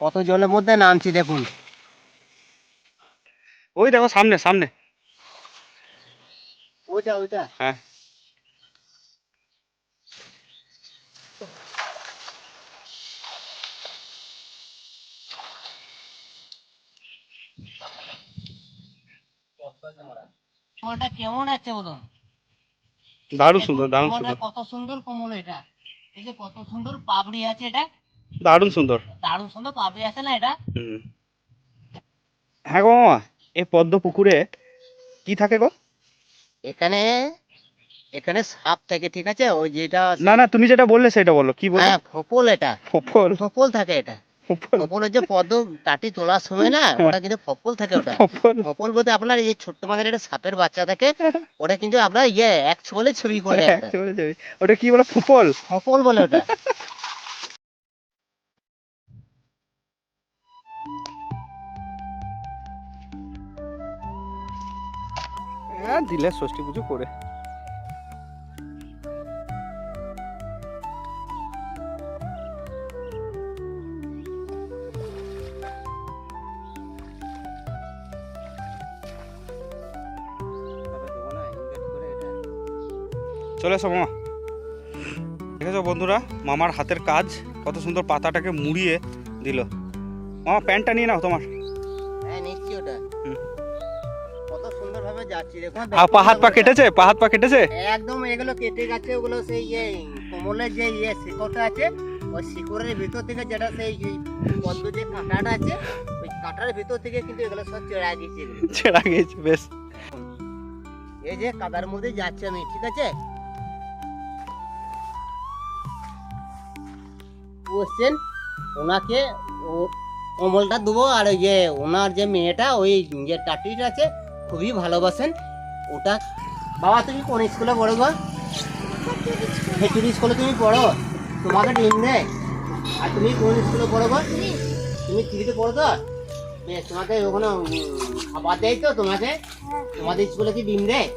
কত জলের মধ্যে নামছি দেখুন। ওই দেখো সামনে সামনে। ওইটা ওইটা। হ্যাঁ। কমলটা কেমন আছে বলুন? দারুণ সুন্দর দারুণ কমলটা সুন্দর। কত সুন্দর কমল এটা। এই যে কত সুন্দর পাপড়ি আছে এটা। দারুণ সুন্দর। দারুণ সুন্দর আছে না এটা? হ্যাঁ গো মামা এই পদ্ম পুকুরে কি থাকে গো? এখানে এখানে সাপ থাকে ঠিক আছে? ওই যেটা না না তুমি যেটা বললে সেটা বলো কি বললে? হ্যাঁ ফপল এটা। ফপল। ফপল থাকে এটা। ফপলের যে পদ্ম টাটি তোলার সময় না ওটা কিন্তু ফপল থাকে ওটা। ফপল। বলতে আপনার এই ছোট্ট মাদের একটা সাপের বাচ্চা থাকে ওটা কিন্তু আপনার ইয়ে এক ছোলে ছবি করে হ্যাঁ, ওটা কি বলে? ফপল? ফপল বলে ওটা। হ্যাঁ দিলে ষষ্ঠী পুজো করে। চলে এসো মামা। দেখেছ বন্ধুরা মামার হাতের কাজ কত সুন্দর পাতাটাকে মুড়িয়ে দিল। মামা প্যান্টটা নিয়ে নাও তোমার। হ্যাঁ নিচ্ছি ওটা। হুম। ভাবে যাচ্ছি আর পা হাত পা কেটেছে? পা হাত পা কেটেছে? একদম এগুলো কেটে গেছে ওগুলো সেই ইয়ে কোমলের যে ইয়ে শিকড়টা আছে ওই শিকড়ের ভিতর থেকে যেটা সেই পদ্ম যে কাঁটাটা আছে ওই কাঁটার ভিতর থেকে কিন্তু এগুলো সব চেড়া গেছে ছেড়া গেছে বেশ। এই যে কাদার মধ্যে যাচ্ছি আমি ঠিক আছে? কোশ্চেন ওনাকে ও কমলটা দেবো আর ওই যে ওনার যে মেয়েটা ওই যে টাটিটা আছে খুবই ভালোবাসেন। ওটা বাবা তুমি কোন স্কুলে পড়ো গো? হেচুরি স্কুলে তুমি পড়ো? তোমাকে ডিম দেয় আর তুমি কোন স্কুলে পড়ো গো? তুমি থ্রিতে পড়ো তো? বেশ, তোমাকে ওখানে খাবার দেয় তো তোমাকে। তোমাদের স্কুলে কি ডিম দেয়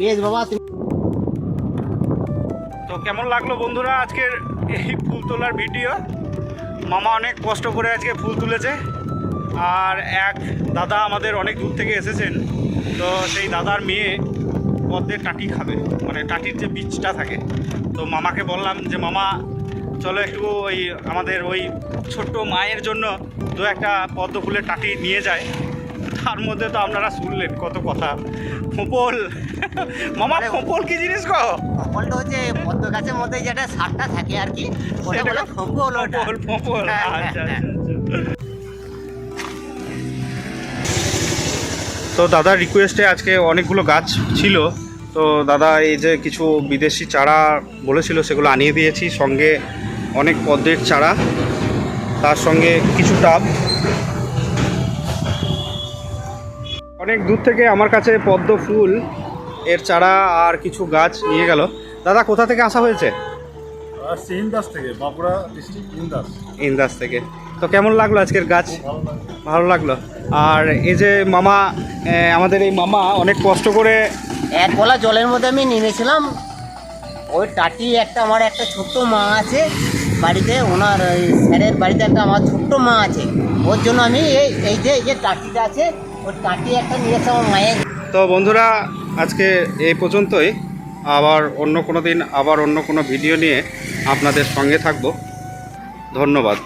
বেশ বাবা তুমি তো কেমন লাগল বন্ধুরা আজকের এই ফুল তোলার ভিডিও? মামা অনেক কষ্ট করে আজকে ফুল তুলেছে। আর এক দাদা আমাদের অনেক দূর থেকে এসেছেন। তো সেই দাদার মেয়ে পদ্মের টাটি খাবে। মানে টাটির যে বীজটা থাকে। তো মামাকে বললাম যে মামা চলো একটু ওই আমাদের ওই ছোট্ট মায়ের জন্য দু একটা পদ্ম ফুলের টাটি নিয়ে যায় তার মধ্যে তো আপনারা শুনলেন কত কথা। ফোপল মামা ফোপল কি জিনিস গো? ফলটা হচ্ছে পদ্ম গাছের মধ্যে যেটা সারটা থাকে আর কি বলে ওটা। ফোপল ফোপল হ্যাঁ, আচ্ছা হ্যাঁ, আচ্ছা, আচ্ছা। তো দাদার রিকোয়েস্টে আজকে অনেকগুলো গাছ ছিল। তো দাদা এই যে কিছু বিদেশি চারা বলেছিল সেগুলো আনিয়ে দিয়েছি। সঙ্গে অনেক পদ্মের চারা তার সঙ্গে কিছু টাব। অনেক দূর থেকে আমার কাছে পদ্ম ফুল এর চারা আর কিছু গাছ নিয়ে গেল। দাদা কোথা থেকে আসা হয়েছে? ইন্দাস থেকে বাঁকুড়া ডিস্ট্রিক্ট ইন্দাস। ইন্দাস থেকে। তো কেমন লাগল আজকের গাছ? ভালো ভালো লাগল। আর এই যে মামা আমাদের এই মামা অনেক কষ্ট করে এক গলা জলের মধ্যে আমি নেমেছিলাম। ওই টাটি একটা আমার একটা ছোট্ট মা আছে বাড়িতে ওনার ওই স্যারের বাড়িতে একটা আমার ছোট্ট মা আছে। ওর জন্য আমি এই এই যে এই যে টাটিটা আছে ওই টাটি একটা নিয়ে এসে আমার মায়ের। তো বন্ধুরা আজকে এই পর্যন্তই। আবার অন্য কোনো দিন আবার অন্য কোনো ভিডিও নিয়ে আপনাদের সঙ্গে থাকব। ধন্যবাদ।